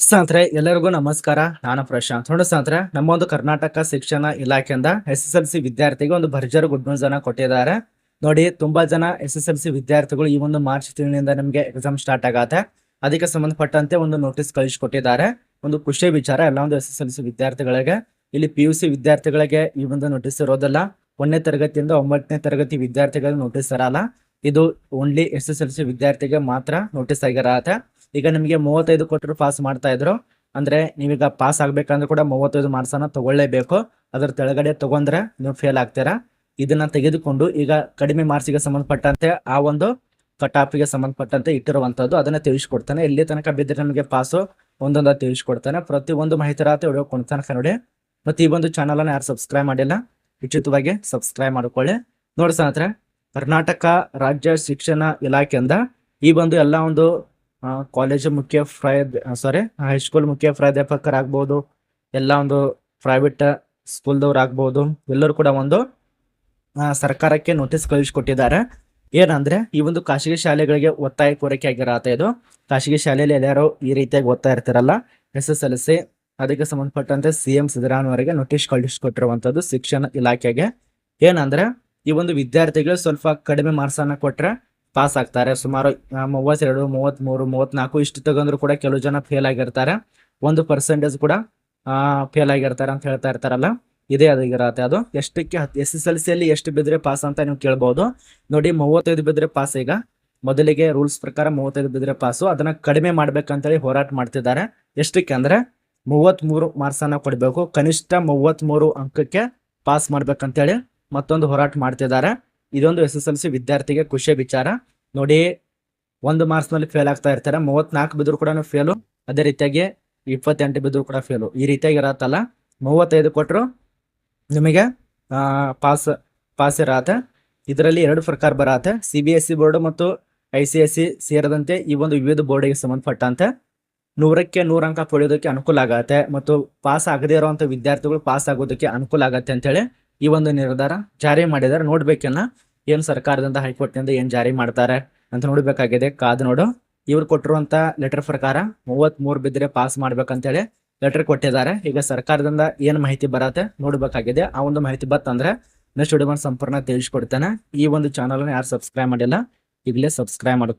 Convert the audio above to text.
ಸ್ನೇಹಿತರೆ, ಎಲ್ಲರಿಗೂ ನಮಸ್ಕಾರ. ನಾನು ಪ್ರಶಾಂತ್. ನೋಡಿ ಸ್ನೇಹಿತರೆ, ನಮ್ಮ ಒಂದು ಕರ್ನಾಟಕ ಶಿಕ್ಷಣ ಇಲಾಖೆಯಿಂದ ಎಸ್ ಎಸ್ ಎಲ್ ಸಿ ವಿದ್ಯಾರ್ಥಿಗೆ ಒಂದು ಭರ್ಜರಿ ಗುಡ್ ನ್ಯೂಸ್ ಅನ್ನ ಕೊಟ್ಟಿದ್ದಾರೆ. ನೋಡಿ, ತುಂಬಾ ಜನ ಎಸ್ ಎಸ್ ಎಲ್ ಸಿ ವಿದ್ಯಾರ್ಥಿಗಳು ಈ ಒಂದು ಮಾರ್ಚ್ ತಿಂಗಳಿಂದ ನಿಮಗೆ ಎಕ್ಸಾಮ್ ಸ್ಟಾರ್ಟ್ ಆಗತ್ತೆ. ಅದಕ್ಕೆ ಸಂಬಂಧಪಟ್ಟಂತೆ ಒಂದು ನೋಟಿಸ್ ಕಳಿಸಿಕೊಟ್ಟಿದ್ದಾರೆ. ಒಂದು ಖುಷಿ ವಿಚಾರ, ಎಲ್ಲ ಒಂದು ಎಸ್ ಎಸ್ ಎಲ್ ಸಿ ವಿದ್ಯಾರ್ಥಿಗಳಿಗೆ. ಇಲ್ಲಿ ಪಿ ಯು ಸಿ ವಿದ್ಯಾರ್ಥಿಗಳಿಗೆ ಈ ಒಂದು ನೋಟಿಸ್ ಇರೋದಿಲ್ಲ. ಒಂದನೇ ತರಗತಿಯಿಂದ ಒಂಬತ್ತನೇ ತರಗತಿ ವಿದ್ಯಾರ್ಥಿಗಳಿಗೆ ನೋಟಿಸ್ ಇರಲ್ಲ. ಇದು only S S L C ವಿದ್ಯಾರ್ಥಿಗೆ ಮಾತ್ರ ನೋಟಿಸ್ ಆಗಿರತ್ತೆ. ಈಗ ನಿಮಗೆ ಮೂವತ್ತೈದು ಕೊಟ್ಟರು ಪಾಸ್ ಮಾಡ್ತಾ ಇದ್ರು. ಅಂದ್ರೆ ನೀವೀಗ ಪಾಸ್ ಆಗ್ಬೇಕಂದ್ರೆ ಕೂಡ ಮೂವತ್ತೈದು ಮಾರ್ಕ್ಸನ್ನು ತೊಗೊಳ್ಳೇಬೇಕು. ಅದರ ತೆಳಗಡೆ ತಗೊಂಡ್ರೆ ನೀವು ಫೇಲ್ ಆಗ್ತೀರಾ. ಇದನ್ನ ತೆಗೆದುಕೊಂಡು ಈಗ ಕಡಿಮೆ ಮಾರ್ಕ್ಸಿಗೆ ಸಂಬಂಧಪಟ್ಟಂತೆ ಆ ಒಂದು ಕಟ್ ಆಫಿಗೆ ಸಂಬಂಧಪಟ್ಟಂತೆ ಇಟ್ಟಿರುವಂತದ್ದು ಅದನ್ನ ತಿಳಿಸ್ಕೊಡ್ತಾನೆ. ಇಲ್ಲಿ ತನಕ ಬಿದ್ದರೆ ನಮಗೆ ಪಾಸು ಒಂದೊಂದ ತಿಳಿಸ್ಕೊಡ್ತಾನೆ. ಪ್ರತಿ ಒಂದು ಮಾಹಿತಿ ವಿಡಿಯೋ ಕೊಡ್ತಾನೆ ನೋಡಿ. ಮತ್ತು ಈ ಒಂದು ಚಾನಲ್ ಅನ್ನ ಯಾರು ಸಬ್ಸ್ಕ್ರೈಬ್ ಮಾಡಿಲ್ಲ, ಉಚಿತವಾಗಿ ಸಬ್ಸ್ಕ್ರೈಬ್ ಮಾಡ್ಕೊಳ್ಳಿ. ನೋಡಿ ಕರ್ನಾಟಕ ರಾಜ್ಯ ಶಿಕ್ಷಣ ಇಲಾಖೆಯಿಂದ ಈ ಒಂದು ಎಲ್ಲ ಒಂದು ಕಾಲೇಜು ಮುಖ್ಯ ಪ್ರಾಯ ಸಾರಿ ಹೈಸ್ಕೂಲ್ ಮುಖ್ಯ ಪ್ರಾಧ್ಯಾಪಕರಾಗ್ಬೋದು ಎಲ್ಲ ಒಂದು ಪ್ರೈವೇಟ್ ಸ್ಕೂಲ್ದವ್ರು ಆಗ್ಬೋದು, ಎಲ್ಲರೂ ಕೂಡ ಒಂದು ಸರ್ಕಾರಕ್ಕೆ ನೋಟಿಸ್ ಕಳಿಸ್ಕೊಟ್ಟಿದ್ದಾರೆ. ಏನಂದ್ರೆ, ಈ ಒಂದು ಖಾಸಗಿ ಶಾಲೆಗಳಿಗೆ ಒತ್ತಾಯ ಕೋರಿಕೆ ಆಗಿರತ್ತೆ ಇದು. ಖಾಸಗಿ ಶಾಲೆಯಲ್ಲಿ ಎಲ್ಲರೂ ಈ ರೀತಿಯಾಗಿ ಓದ್ತಾ ಇರ್ತಾರಲ್ಲ. ಎಸ್ ಎಸ್ ಎಲ್ ಸಿ ಅದಕ್ಕೆ ಸಂಬಂಧಪಟ್ಟಂತೆ ಸಿ ಎಂ ಸಿದ್ದರಾಮಯ್ಯವರಿಗೆ ನೋಟಿಸ್ ಕಳಿಸ್ಕೊಟ್ಟಿರುವಂತದ್ದು ಶಿಕ್ಷಣ ಇಲಾಖೆಗೆ. ಏನಂದ್ರೆ, ಈ ಒಂದು ವಿದ್ಯಾರ್ಥಿಗಳು ಸ್ವಲ್ಪ ಕಡಿಮೆ ಮಾರ್ಕ್ಸ್ ಅನ್ನ ಕೊಟ್ರೆ ಪಾಸ್ ಆಗ್ತಾರೆ. ಸುಮಾರು ಮೂವತ್ತೆರಡು ಮೂವತ್ಮೂರು ಮೂವತ್ನಾಲ್ಕು ಇಷ್ಟು ತಗೊಂಡ್ರು ಕೂಡ ಕೆಲವು ಜನ ಫೇಲ್ ಆಗಿರ್ತಾರೆ. ಒಂದು ಪರ್ಸೆಂಟೇಜ್ ಕೂಡ ಫೇಲ್ ಆಗಿರ್ತಾರೆ ಅಂತ ಹೇಳ್ತಾ ಇರ್ತಾರಲ್ಲ. ಇದೇ ಅದಾಗಿರತ್ತೆ ಅದು. ಎಷ್ಟಕ್ಕೆ ಎಸ್ ಎಸ್ ಎಲ್ ಸಿಯಲ್ಲಿ ಎಷ್ಟು ಬಿದ್ರೆ ಪಾಸ್ ಅಂತ ನೀವು ಕೇಳ್ಬೋದು. ನೋಡಿ, ಮೂವತ್ತೈದು ಬಿದ್ರೆ ಪಾಸ್ ಈಗ. ಮೊದಲಿಗೆ ರೂಲ್ಸ್ ಪ್ರಕಾರ ಮೂವತ್ತೈದು ಬಿದ್ರೆ ಪಾಸು ಅದನ್ನ ಕಡಿಮೆ ಮಾಡ್ಬೇಕಂತೇಳಿ ಹೋರಾಟ ಮಾಡ್ತಿದ್ದಾರೆ. ಎಷ್ಟಕ್ಕೆ ಅಂದ್ರೆ, ಮೂವತ್ತ್ಮೂರು ಮಾರ್ಕ್ಸ್ ಅನ್ನ ಕೊಡಬೇಕು. ಕನಿಷ್ಠ ಮೂವತ್ಮೂರು ಅಂಕಕ್ಕೆ ಪಾಸ್ ಮಾಡ್ಬೇಕಂತೇಳಿ ಮತ್ತೊಂದು ಹೋರಾಟ ಮಾಡ್ತಿದ್ದಾರೆ. ಇದೊಂದು ಎಸ್ ಎಸ್ ಎಲ್ ಸಿ ವಿದ್ಯಾರ್ಥಿಗೆ ಖುಷಿಯ ವಿಚಾರ. ನೋಡಿ, ಒಂದು ಮಾರ್ಕ್ಸ್ನಲ್ಲಿ ಫೇಲ್ ಆಗ್ತಾ ಇರ್ತಾರೆ. ಮೂವತ್ನಾಲ್ಕು ಬಿದ್ರು ಕೂಡ ಫೇಲು ಅದೇ ರೀತಿಯಾಗಿ ಇಪ್ಪತ್ತೆಂಟು ಬಿದ್ರು ಕೂಡ ಫೇಲು ಈ ರೀತಿಯಾಗಿ ಇರತ್ತಲ್ಲ? ಮೂವತ್ತೈದು ಕೊಟ್ಟರು ನಿಮಗೆ ಪಾಸ್ ಪಾಸ್ ಇರತ್ತೆ. ಇದರಲ್ಲಿ ಎರಡು ಪ್ರಕಾರ ಬರತ್ತೆ. C B S C board ಮತ್ತು ಐ ಸಿ ಎಸ್ ಸಿ ಸೇರಿದಂತೆ ಈ ಒಂದು ವಿವಿಧ ಬೋರ್ಡಿಗೆ ಸಂಬಂಧಪಟ್ಟಂತೆ ನೂರಕ್ಕೆ ನೂರು ಅಂಕ ಪಡೆಯೋದಕ್ಕೆ ಅನುಕೂಲ ಆಗತ್ತೆ. ಮತ್ತು ಪಾಸ್ ಆಗದೇ ಇರುವಂತ ವಿದ್ಯಾರ್ಥಿಗಳು ಪಾಸ್ ಆಗೋದಕ್ಕೆ ಅನುಕೂಲ ಆಗತ್ತೆ ಅಂತೇಳಿ ಈ ಒಂದು ನಿರ್ಧಾರ ಜಾರಿ ಮಾಡಿದ್ದಾರೆ. ನೋಡ್ಬೇಕನ್ನ ಏನ್ ಸರ್ಕಾರದಿಂದ, ಹೈಕೋರ್ಟ್ನಿಂದ ಏನ್ ಜಾರಿ ಮಾಡ್ತಾರೆ ಅಂತ ನೋಡ್ಬೇಕಾಗಿದೆ. ಕಾದು ನೋಡು. ಇವ್ರು ಕೊಟ್ಟಿರುವಂತ ಲೆಟರ್ ಪ್ರಕಾರ ಮೂವತ್ ಮೂರು ಬಿದ್ದರೆ ಪಾಸ್ ಮಾಡ್ಬೇಕಂತೇಳಿ ಲೆಟರ್ ಕೊಟ್ಟಿದ್ದಾರೆ. ಈಗ ಸರ್ಕಾರದಿಂದ ಏನ್ ಮಾಹಿತಿ ಬರತ್ತೆ ನೋಡ್ಬೇಕಾಗಿದೆ. ಆ ಒಂದು ಮಾಹಿತಿ ಬತ್ತಂದ್ರೆ ನೆಕ್ಸ್ಟ್ ವಿಡಿಯೋ ಸಂಪೂರ್ಣ ತಿಳಿಸ್ಕೊಡ್ತೇನೆ. ಈ ಒಂದು ಚಾನಲ್ ಯಾರು ಸಬ್ಸ್ಕ್ರೈಬ್ ಮಾಡಿಲ್ಲ, ಈಗಲೇ ಸಬ್ಸ್ಕ್ರೈಬ್ ಮಾಡ್ಕೊ